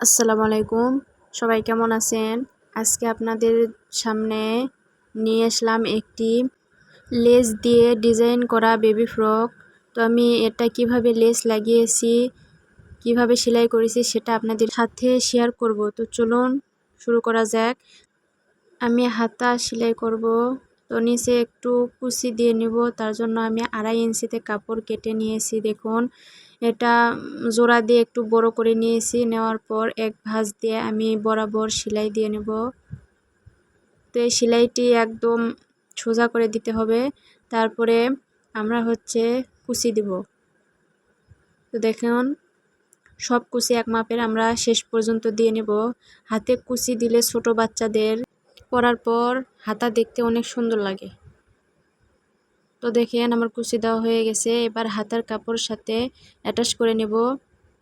আসসালামু আলাইকুম। সবাই কেমন আছেন? আজকে আপনাদের সামনে নিয়ে আসলাম একটি লেস দিয়ে ডিজাইন করা বেবি ফ্রক। তো আমি এটা কীভাবে লেস লাগিয়েছি, কীভাবে সেলাই করেছি সেটা আপনাদের সাথে শেয়ার করব। তো চলুন শুরু করা যাক। আমি হাতা সেলাই করব। তো নিচে একটু কুচি দিয়ে নিব। তার জন্য আমি আড়াই ইঞ্চিতে কাপড় কেটে নিয়েছি, দেখুন। এটা জোড়া দিয়ে একটু বড় করে নিয়েছি। নেওয়ার পর এক ভাঁজ দিয়ে আমি বরাবর সেলাই দিয়ে নেব। তো এই সেলাইটি একদম সোজা করে দিতে হবে। তারপরে আমরা হচ্ছে কুচি দিব। তো দেখুন, সব কুচি এক মাপের আমরা শেষ পর্যন্ত দিয়ে নেব। হাতে কুচি দিলে ছোট বাচ্চাদের পরার পর হাতা দেখতে অনেক সুন্দর লাগে। তো দেখেন আমার কুচি দেওয়া হয়ে গেছে, এবার হাতার কাপড় সাথে অ্যাটাচ করে নেব।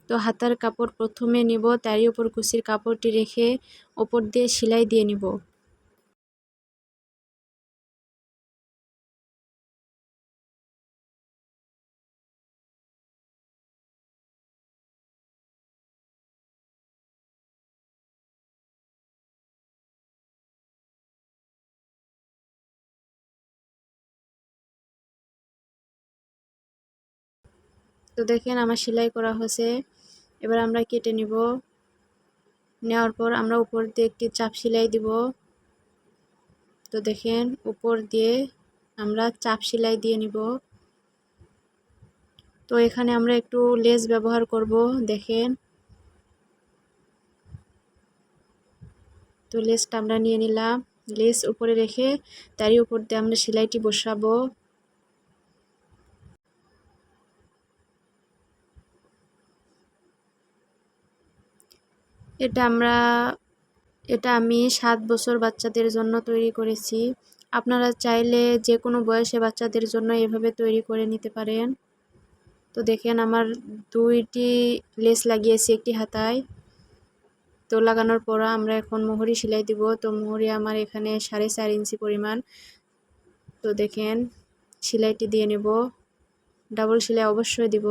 তো হাতার কাপড় প্রথমে নিব, তারই উপর কুচির কাপড়টি রেখে ওপর দিয়ে সেলাই দিয়ে নিব। তো দেখেন আমার সেলাই করা হয়েছে। এবার আমরা কেটে নিব। নেওয়ার পর আমরা উপর দিয়ে একটি চাপ সেলাই দিব। তো দেখেন উপর দিয়ে আমরা চাপ সেলাই দিয়ে নিব। তো এখানে আমরা একটু লেস ব্যবহার করব, দেখেন। তো লেসটা আমরা নিয়ে নিলাম। লেস উপরে রেখে তারই উপর দিয়ে আমরা সেলাইটি বসাবো। এটা আমরা, এটা আমি সাত বছর বাচ্চাদের জন্য তৈরি করেছি। আপনারা চাইলে যে কোনো বয়সে বাচ্চাদের জন্য এভাবে তৈরি করে নিতে পারেন। তো দেখেন আমার দুইটি লেস লাগিয়েছি একটি হাতায়। তো লাগানোর পর আমরা এখন মোহরি সেলাই দিব। তো মোহরি আমার এখানে সাড়ে চার ইঞ্চি পরিমাণ। তো দেখেন, সেলাইটি দিয়ে নেব। ডাবল সেলাই অবশ্যই দিব।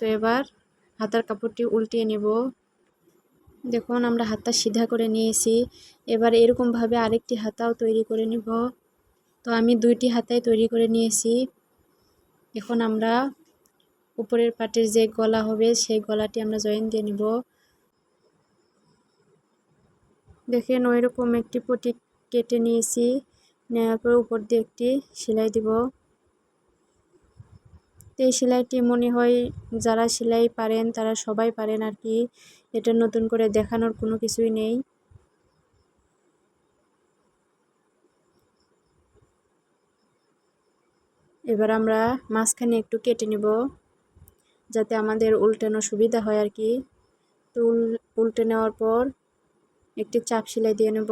তো এবার হাতার কাপড়টি উল্টিয়ে নেব। দেখুন, আমরা হাতটা সিধা করে নিয়েছি। এবার এরকমভাবে আরেকটি হাতাও তৈরি করে নেব। তো আমি দুইটি হাতাই তৈরি করে নিয়েছি। এখন আমরা উপরের পাটের যে গলা হবে, সেই গলাটি আমরা জয়েন দিয়ে নিব। দেখেন ওই রকম একটি পটি কেটে নিয়েছি। নেওয়ার পর উপর দিয়ে একটি সেলাই দিব। তো এই সেলাইটি মনে হয় যারা সেলাই পারেন, তারা সবাই পারেন আর কি। এটা নতুন করে দেখানোর কোনো কিছুই নেই। এবার আমরা মাঝখানে একটু কেটে নেব, যাতে আমাদের উল্টানো সুবিধা হয় আর কি। তো উল্টে নেওয়ার পর একটি চাপ সেলাই দিয়ে নেব।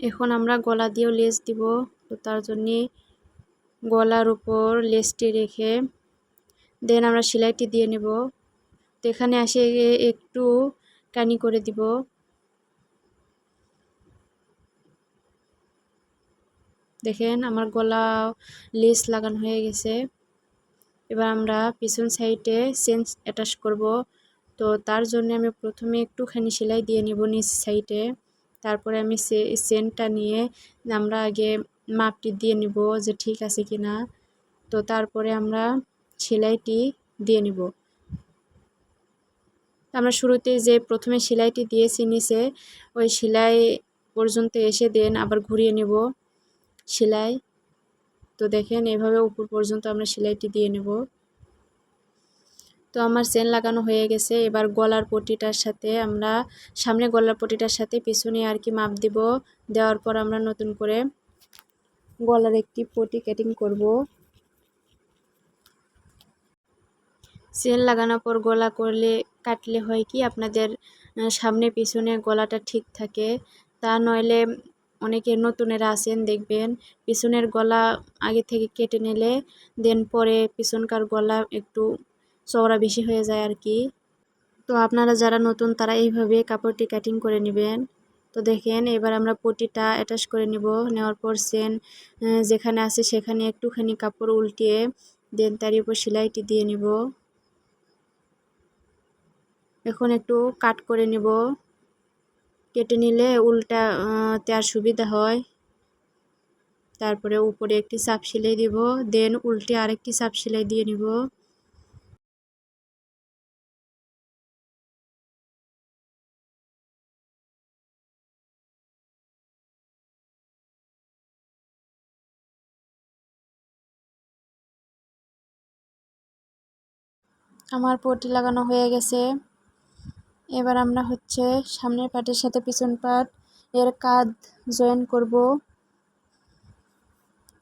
এখন আমরা গলা দিয়েও লেস দিব। তো তার জন্যে গলার উপর লেসটি রেখে দেন আমরা সেলাইটি দিয়ে নেব। তো এখানে আসে একটু টানি করে দিব। দেখেন আমার গলা লেস লাগানো হয়ে গেছে। এবার আমরা পিছন সাইডে চেঞ্জ অ্যাটাচ করব। তো তার জন্য আমি প্রথমে একটুখানি সেলাই দিয়ে নেব নিচ সাইডে। তারপরে আমি সে, সেন্টটা নিয়ে আমরা আগে মাপটি দিয়ে নিব যে ঠিক আছে কি না। তো তারপরে আমরা সেলাইটি দিয়ে নিব। আমরা শুরুতে যে প্রথমে সেলাইটি দিয়েছি নিচে, ওই সেলাই পর্যন্ত এসে দেন আবার ঘুরিয়ে নেব সেলাই। তো দেখেন এভাবে উপর পর্যন্ত আমরা সেলাইটি দিয়ে নেব। তো আমার চেন লাগানো হয়ে গেছে। এবার গলার পটিটার সাথে আমরা, সামনে গলার পটিটার সাথে পিছনে আর কি মাপ দিব। দেওয়ার পর আমরা নতুন করে গলার একটি পটি কাটিং করব। চেন লাগানোর পর গলা করলে, কাটলে হয় কি, আপনাদের সামনে পিছনে গলাটা ঠিক থাকে। তা নইলে অনেকে নতুনেরা আছেন, দেখবেন। পিছনের গলা আগে থেকে কেটে নিলে, দেন পরে পিছনকার গলা একটু চওড়া বেশি হয়ে যায় আর কি। তো আপনারা যারা নতুন, তারা এইভাবে কাপড়টি কাটিং করে নেবেন। তো দেখেন, এবার আমরা পটিটা অ্যাটাচ করে নিব। নেওয়ার পর সেন যেখানে আছে সেখানে একটুখানি কাপড় উল্টিয়ে দেন তার উপর সেলাইটি দিয়ে নিব। এখন একটু কাট করে নিব। কেটে নিলে উল্টা আর সুবিধা হয়। তারপরে উপরে একটি চাপ সেলাই দিব। দেন উল্টে আরেকটি চাপ সেলাই দিয়ে নিব। আমার পটি লাগানো হয়ে গেছে। এবার আমরা হচ্ছে সামনের পাটের সাথে পিছন পাট এর কাঁধ জয়েন করব।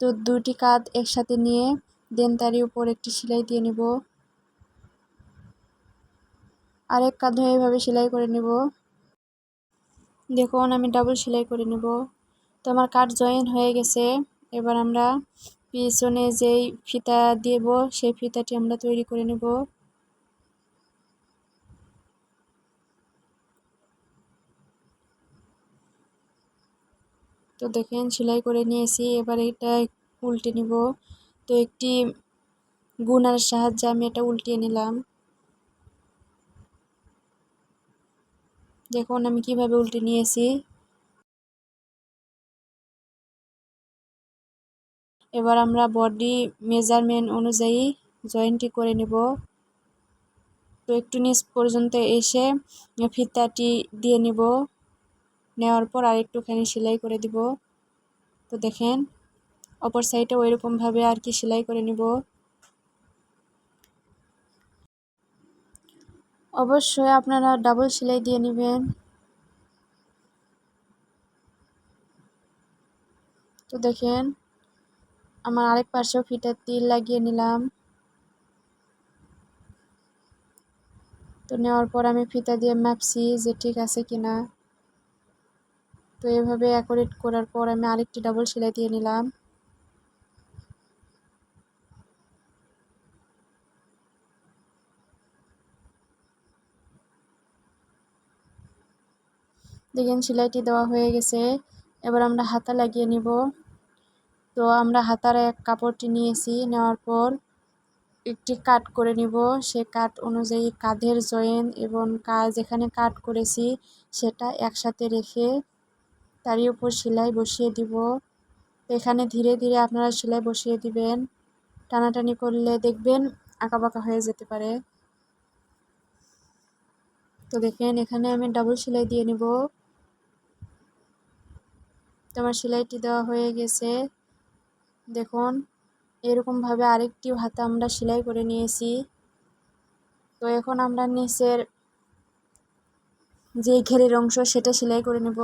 তো দুটি কাঁধ একসাথে নিয়ে দেন তারই উপর একটি সেলাই দিয়ে নেব। আরেক কাঁধও এভাবে সেলাই করে নেব। দেখুন, আমি ডাবল সেলাই করে নেব। তো আমার কাঠ জয়েন হয়ে গেছে। এবার আমরা পিছনে যেই ফিতা দেব, সেই ফিতাটি আমরা তৈরি করে নেব। তো দেখেন সেলাই করে নিয়েছি, এবার এটা উল্টে নিব। তো একটি গুনার সাহায্যে আমি এটা উল্টিয়ে নিলাম। দেখুন আমি কীভাবে উল্টে নিয়েছি। এবার আমরা বডি মেজারমেন্ট অনুযায়ী জয়েন্টটি করে নেব। তো একটু নিচ পর্যন্ত এসে ফিতাটি দিয়ে নিব। নেওয়ার পর আর একটুখানি সেলাই করে দিব। তো দেখেন, অপর সাইডে ওইরকমভাবে আর কি সেলাই করে নিব। অবশ্যই আপনারা ডাবল সেলাই দিয়ে নেবেন। তো দেখেন, আমার আরেক পাশেও ফিটার তিল লাগিয়ে নিলাম। তো নেওয়ার পর আমি ফিতা দিয়ে মাপছি যে ঠিক আছে কিনা। তো এভাবে অ্যাকোরেট করার পর আমি আরেকটি ডাবল সেলাই দিয়ে নিলাম। দেখেন সেলাইটি দেওয়া হয়ে গেছে। এবার আমরা হাতা লাগিয়ে নিব। তো আমরা হাতার এক কাপড়টি নিয়েছি, নেওয়ার পর একটি কাট করে নিব। সে কাট অনুযায়ী কাঁধের জয়েন এবং কা যেখানে কাট করেছি, সেটা একসাথে রেখে তারই উপর সেলাই বসিয়ে দিব। এখানে ধীরে ধীরে আপনারা সেলাই বসিয়ে দিবেন। টানাটানি করলে দেখবেন আঁকাবাঁকা হয়ে যেতে পারে। তো দেখেন, এখানে আমি ডাবল সেলাই দিয়ে নিব। তোমার সেলাইটি দেওয়া হয়ে গেছে। দেখুন, এরকমভাবে আরেকটি হাতা আমরা সেলাই করে নিয়েছি। তো এখন আমরা নিচের যে ঘেরের অংশ, সেটা সেলাই করে নেব।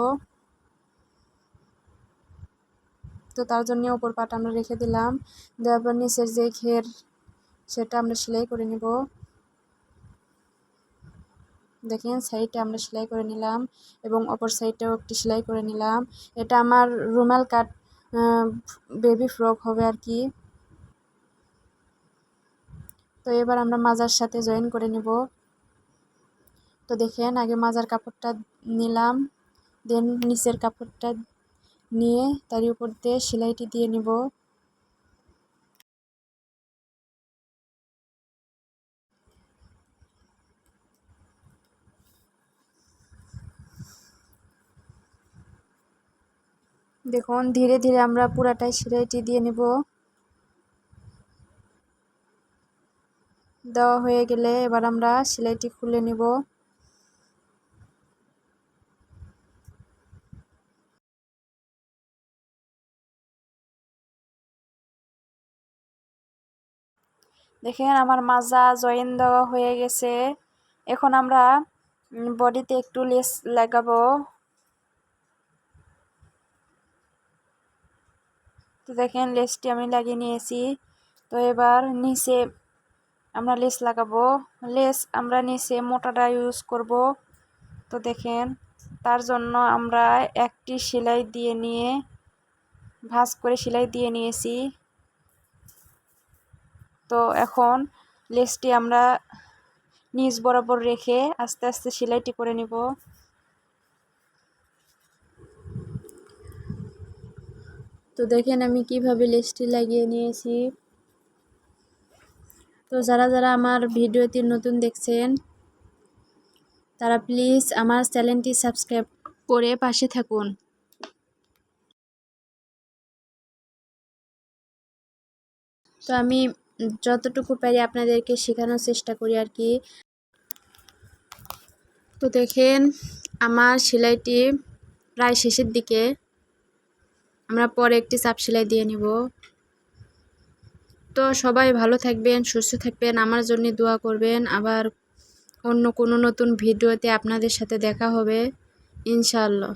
তো তার জন্য ওপর পাট আমরা রেখে দিলাম। দেওয়ার পর নিচের যে ঘের সেটা আমরা সেলাই করে নেব। দেখেন, সাইডটা আমরা সেলাই করে নিলাম এবং অপর সাইডটাও একটি সেলাই করে নিলাম। এটা আমার রুমাল কাট বেবি ফ্রক হবে আর কি। তো এবার আমরা মাজার সাথে জয়েন করে নেব। তো দেখেন, আগে মাজার কাপড়টা নিলাম, দেন নিচের কাপড়টা নিয়ে তার উপর দিয়ে সেলাইটি দিয়ে নিব। দেখুন, ধীরে ধীরে আমরা পুরাটাই সেলাইটি দিয়ে নেব। দেওয়া হয়ে গেলে এবার আমরা সেলাইটি খুলে নেব। দেখেন আমার মাজা জয়েন দেওয়া হয়ে গেছে। এখন আমরা বডিতে একটু লেস লাগাবো। তো দেখেন লেসটি আমি লাগিয়ে নিয়েছি। তো এবার নিচে আমরা লেস লাগাবো। লেস আমরা নিচে মোটাটা ইউজ করব। তো দেখেন, তার জন্য আমরা একটি সেলাই দিয়ে নিয়ে, ভাঁজ করে সেলাই দিয়ে নিয়েছি। তো এখন লেসটি আমরা নিচ বরাবর রেখে আস্তে আস্তে সেলাইটি করে নিব। তো দেখেন আমি কীভাবে লেসটি লাগিয়ে নিয়েছি। তো যারা যারা আমার ভিডিওটি নতুন দেখছেন, তারা প্লিজ আমার চ্যানেলটি সাবস্ক্রাইব করে পাশে থাকুন। তো আমি যতটুকু পারি আপনাদেরকে শেখানোর চেষ্টা করি আর কি। তো দেখেন, আমার সেলাইটি প্রায় শেষের দিকে। আমরা পরে একটি চাপ সেলাই দিয়ে নিব। তো সবাই ভালো থাকবেন, সুস্থ থাকবেন, আমার জন্য দোয়া করবেন। আবার অন্য কোনো নতুন ভিডিওতে আপনাদের সাথে দেখা হবে, ইনশাআল্লাহ।